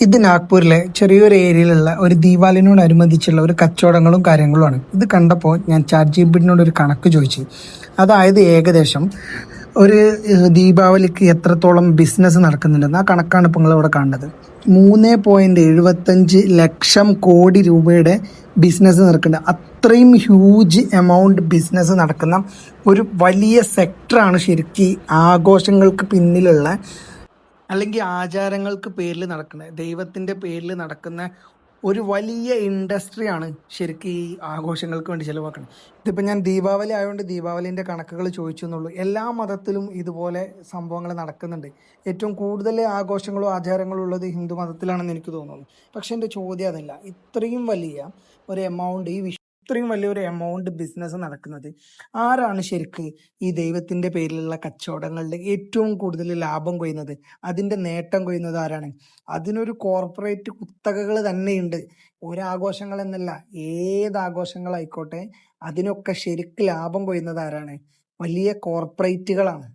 ഇത് നാഗ്പൂരിലെ ചെറിയൊരു ഏരിയയിലുള്ള ഒരു ദീപാവലിനോടനുബന്ധിച്ചുള്ള ഒരു കച്ചവടങ്ങളും കാര്യങ്ങളുമാണ്. ഇത് കണ്ടപ്പോൾ ഞാൻ ചാറ്റ് ബിഡിനോട് ഒരു കണക്ക് ചോദിച്ചു. അതായത് ഏകദേശം ഒരു ദീപാവലിക്ക് എത്രത്തോളം ബിസിനസ് നടക്കുന്നുണ്ടെന്ന് ആ കണക്കാണ് ഇപ്പോൾ നിങ്ങളിവിടെ കാണുന്നത്. മൂന്ന് പോയിന്റ് എഴുപത്തഞ്ച് ലക്ഷം കോടി രൂപയുടെ ബിസിനസ് നടക്കുന്നുണ്ട്. അത്രയും ഹ്യൂജ് എമൗണ്ട് ബിസിനസ് നടക്കുന്ന ഒരു വലിയ സെക്ടറാണ് ശരിക്കും ആഘോഷങ്ങൾക്ക് പിന്നിലുള്ള അല്ലെങ്കിൽ ആചാരങ്ങൾക്ക് പേരിൽ നടക്കുന്ന ദൈവത്തിന്റെ പേരിൽ നടക്കുന്ന ഒരു വലിയ ഇൻഡസ്ട്രിയാണ് ശരിക്കും ഈ ആഘോഷങ്ങൾക്ക് വേണ്ടി ചിലവാക്കുന്നത് ഇതിപ്പോൾ ഞാൻ ദീപാവലി ആയതുകൊണ്ട് ദീപാവലിന്റെ കണക്കുകൾ ചോദിച്ചു എന്നുള്ളൂ. എല്ലാ മതത്തിലും ഇതുപോലെ സംഭവങ്ങൾ നടക്കുന്നുണ്ട്. ഏറ്റവും കൂടുതൽ ആഘോഷങ്ങളും ആചാരങ്ങളും ഉള്ളത് ഹിന്ദു മതത്തിലാണെന്ന് എനിക്ക് തോന്നുന്നു. പക്ഷേ എന്റെ ചോദ്യം അതല്ല. ഇത്രയും വലിയ ഒരു എമൗണ്ട് ഈ ഇത്രയും വലിയൊരു എമൗണ്ട് ബിസിനസ് നടക്കുന്നത്. ആരാണ് ശരിക്ക് ഈ ദൈവത്തിന്റെ പേരിലുള്ള കച്ചവടങ്ങളിൽ ഏറ്റവും കൂടുതൽ ലാഭം കൊയ്യുന്നത്? അതിന്റെ നേട്ടം കൊയ്യുന്നത് ആരാണ്? അതിനൊരു കോർപ്പറേറ്റ് കുത്തകകൾ തന്നെയുണ്ട്. ഒരാഘോഷങ്ങൾ എന്നല്ല ഏത് ആഘോഷങ്ങളായിക്കോട്ടെ അതിനൊക്കെ ശരിക്ക് ലാഭം കൊയ്യുന്നത് ആരാണ്? വലിയ കോർപ്പറേറ്റുകളാണ്